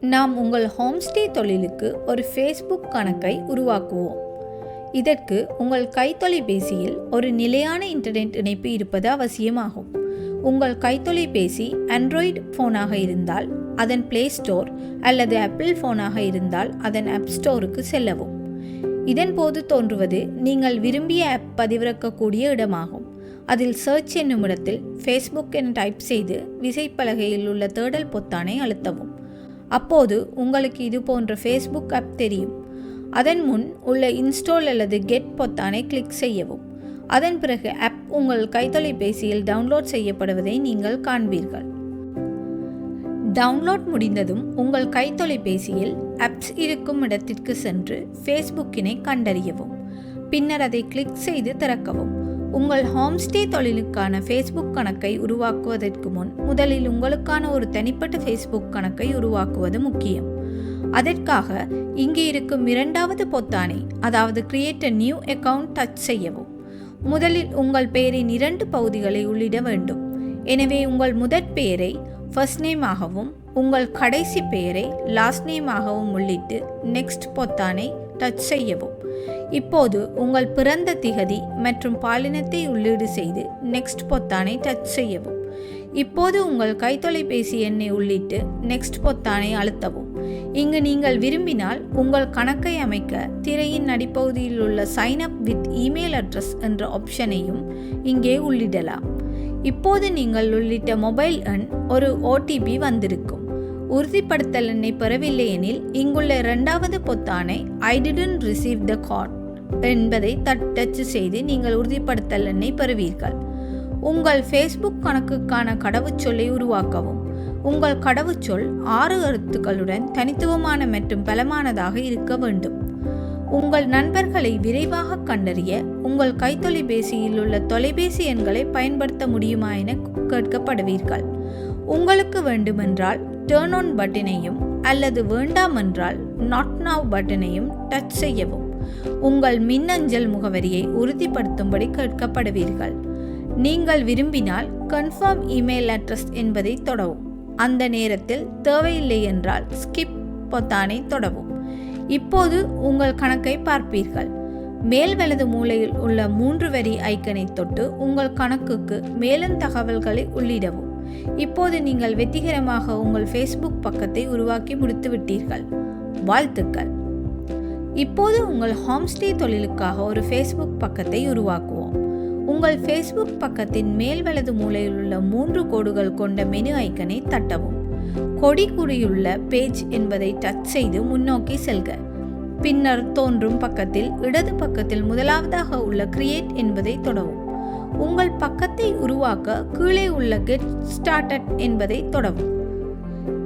நாம் உங்கள் ஹோம்ஸ்டே தொழிலுக்கு ஒரு ஃபேஸ்புக் கணக்கை உருவாக்குவோம். இதற்கு உங்கள் கைத்தொலைபேசியில் ஒரு நிலையான இன்டர்நெட் இணைப்பு இருப்பது அவசியமாகும். உங்கள் கைத்தொலைபேசி ஆண்ட்ராய்டு ஃபோனாக இருந்தால் அதன் பிளே ஸ்டோர் அல்லது ஆப்பிள் ஃபோனாக இருந்தால் அதன் ஆப் ஸ்டோருக்கு செல்லவும். இதன் போது தோன்றுவது நீங்கள் விரும்பிய ஆப் பதிவிறக்கக்கூடிய இடமாகும். அதில் சர்ச் என்னும் இடத்தில் ஃபேஸ்புக் என டைப் செய்து விசைப்பலகையில் உள்ள தேடல் பொத்தானை அழுத்தவும். அப்போது உங்களுக்கு இது போன்ற ஃபேஸ்புக் ஆப் தெரியும். அதன் முன் உள்ள இன்ஸ்டால் அல்லது கெட் பொத்தானை கிளிக் செய்யவும். அதன் பிறகு ஆப் உங்கள் கைத்தொலைபேசியில் டவுன்லோட் செய்யப்படுவதை நீங்கள் காண்பீர்கள். டவுன்லோட் முடிந்ததும் உங்கள் கைத்தொலைபேசியில் ஆப்ஸ் இருக்கும் இடத்திற்கு சென்று ஃபேஸ்புக்கினை கண்டறியவும். பின்னர் அதை கிளிக் செய்து திறக்கவும். உங்கள் ஹோம்ஸ்டே தொழிலுக்கான ஃபேஸ்புக் கணக்கை உருவாக்குவதற்கு முன் முதலில் உங்களுக்கான ஒரு தனிப்பட்ட ஃபேஸ்புக் கணக்கை உருவாக்குவது முக்கியம். அதற்காக இங்கே இருக்கும் இரண்டாவது பொத்தானை அதாவது create a new account touch செய்யவும். முதலில் உங்கள் பெயரின் இரண்டு பகுதிகளை உள்ளிட வேண்டும். எனவே உங்கள் முதற் பெயரை ஃபர்ஸ்ட் நேமாகவும் உங்கள் கடைசி பெயரை லாஸ்ட் நேமாகவும் உள்ளிட்டு நெக்ஸ்ட் பொத்தானை டச் செய்யவும். இப்போது உங்கள் பிறந்த திகதி மற்றும் பாலினத்தை உள்ளீடு செய்து நெக்ஸ்ட் பொத்தானை டச் செய்யவும். இப்போது உங்கள் கைத்தொலைபேசி எண்ணை உள்ளிட்டு நெக்ஸ்ட் பொத்தானை அழுத்தவும். இங்கு நீங்கள் விரும்பினால் உங்கள் கணக்கை அமைக்க திரையின் அடிப்பகுதியில் உள்ள sign up with email address என்ற ஆப்ஷனையும் இங்கே உள்ளிடலாம். இப்போது நீங்கள் உள்ளிட்ட மொபைல் எண் ஒரு ஓடிபி வந்திருக்கும். உறுதிப்படுத்தல் எண்ணை பெறவில்லை எனில் இங்குள்ள இரண்டாவது பொத்தானை I didn't receive the card என்பதை தட்டச்சு செய்து நீங்கள் உறுதிப்படுத்தல் எண்ணை பெறுவீர்கள். உங்கள் ஃபேஸ்புக் கணக்குக்கான கடவுச்சொல்லை உருவாக்கவும். உங்கள் கடவுச்சொல் ஆறு எழுத்துக்களுடன் தனித்துவமான மற்றும் பலமானதாக இருக்க வேண்டும். உங்கள் நண்பர்களை விரைவாக கண்டறிய உங்கள் கைத்தொலைபேசியில் உள்ள தொலைபேசி எண்களை பயன்படுத்த முடியுமா என கேட்கப்படுவீர்கள். உங்களுக்கு வேண்டுமென்றால் டேர்ன் ஆன் பட்டனையும் அல்லது வேண்டாம் என்றால் நாட் நவ் பட்டனையும் டச் செய்யவும். உங்கள் மின்னஞ்சல் முகவரியை உறுதிப்படுத்தும்படி கேட்கப்படுவீர்கள். நீங்கள் விரும்பினால் கன்ஃபார்ம் இமெயில் அட்ரஸ் என்பதை தொடவும். அந்த நேரத்தில் தேவையில்லை என்றால் ஸ்கிப் பொத்தானை தொடவும். இப்போது உங்கள் கணக்கை பார்ப்பீர்கள். மேல் வலது மூலையில் உள்ள மூன்று வரி ஐக்கனை தொட்டு உங்கள் கணக்குக்கு மேலும் தகவல்களை உள்ளிடவும். இப்போது நீங்கள் வெற்றிகரமாக உங்கள் ஃபேஸ்புக் பக்கத்தை உருவாக்கி முடித்து விட்டீர்கள் வாழ்த்துக்கள். இப்போது உங்கள் ஹோம்ஸ்டே தொழிலுக்காக ஒரு ஃபேஸ்புக் பக்கத்தை உருவாக்குவோம். உங்கள் ஃபேஸ்புக் பக்கத்தின் மேல் வலது மூலையில் உள்ள மூன்று கோடுகள் கொண்ட மெனு ஐக்கனை தட்டவும். கொடி குறியுள்ள பேஜ் என்பதை டச் செய்து முன்னோக்கி செல்க. பின்னர் தோன்றும் பக்கத்தில் இடது பக்கத்தில் முதலாவதாக உள்ள கிரியேட் என்பதை தொடவும். உங்கள் பக்கத்தை உருவாக்க கீழே உள்ள கெட் ஸ்டார்டட் என்பதை தொடவும்.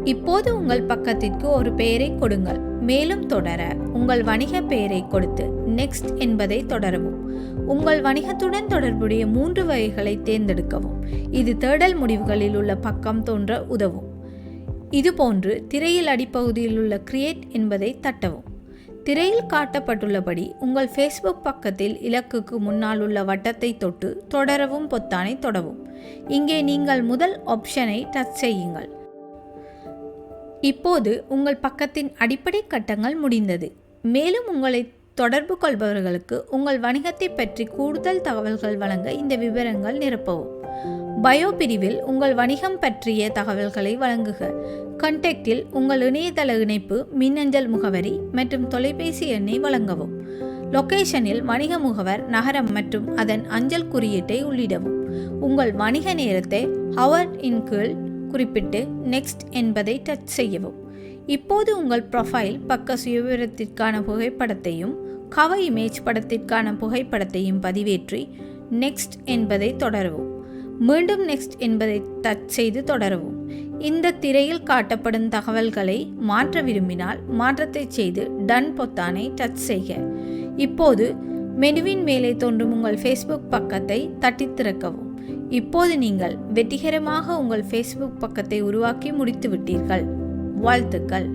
இப்போது உங்கள் பக்கத்திற்கு ஒரு பெயரை கொடுங்கள். மேலும் தொடர உங்கள் வணிக பெயரை கொடுத்து நெக்ஸ்ட் என்பதை தொடரவும். உங்கள் வணிகத்துடன் தொடர்புடைய மூன்று வகைகளை தேர்ந்தெடுக்கவும். இது தேடல் முடிவுகளில் உள்ள பக்கம் தோன்ற உதவும். இதுபோன்று திரையில் அடிப்பகுதியில் உள்ள கிரியேட் என்பதை தட்டவும். திரையில் காட்டப்பட்டுள்ளபடி உங்கள் ஃபேஸ்புக் பக்கத்தில் இலக்குக்கு முன்னால் உள்ள வட்டத்தை தொட்டு தொடரவும் பொத்தானை தொடவும். இங்கே நீங்கள் முதல் ஆப்ஷனை டச் செய்யுங்கள். இப்போது உங்கள் பக்கத்தின் அடிப்படை கட்டங்கள் முடிந்தது. மேலும் உங்களை தொடர்பு கொள்பவர்களுக்கு உங்கள் வணிகத்தை பற்றி கூடுதல் தகவல்கள் வழங்க இந்த விவரங்கள் நிரப்பவும். பயோ பிரிவில் உங்கள் வணிகம் பற்றிய தகவல்களை வழங்குக. கண்டெக்டில் உங்கள் இணையதள இணைப்பு மின்னஞ்சல் முகவரி மற்றும் தொலைபேசி எண்ணை வழங்கவும். லொக்கேஷனில் வணிக முகவர் நகரம் மற்றும் அதன் அஞ்சல் குறியீட்டை உள்ளிடவும். உங்கள் வணிக நேரத்தை ஹவர் இன் கீழ் குறிப்பிட்டு நெக்ஸ்ட் என்பதை டச் செய்யவும். இப்போது உங்கள் ப்ரொஃபைல் பக்க சுயவிவரத்திற்கான புகைப்படத்தையும் கவ இமேஜ் படத்திற்கான புகைப்படத்தையும் பதிவேற்றி நெக்ஸ்ட் என்பதை தொடரவும். மீண்டும் நெக்ஸ்ட் என்பதை டச் செய்து தொடரவும். இந்த திரையில் காட்டப்படும் தகவல்களை மாற்ற விரும்பினால் மாற்றத்தை செய்து டன் பொத்தானை டச் செய்க. இப்போது மெனுவின் மேலே தோன்றும் உங்கள் ஃபேஸ்புக் பக்கத்தை தட்டி திறக்கவும். இப்போது நீங்கள் வெற்றிகரமாக உங்கள் ஃபேஸ்புக் பக்கத்தை உருவாக்கி முடித்து விட்டீர்கள் வாழ்த்துக்கள்.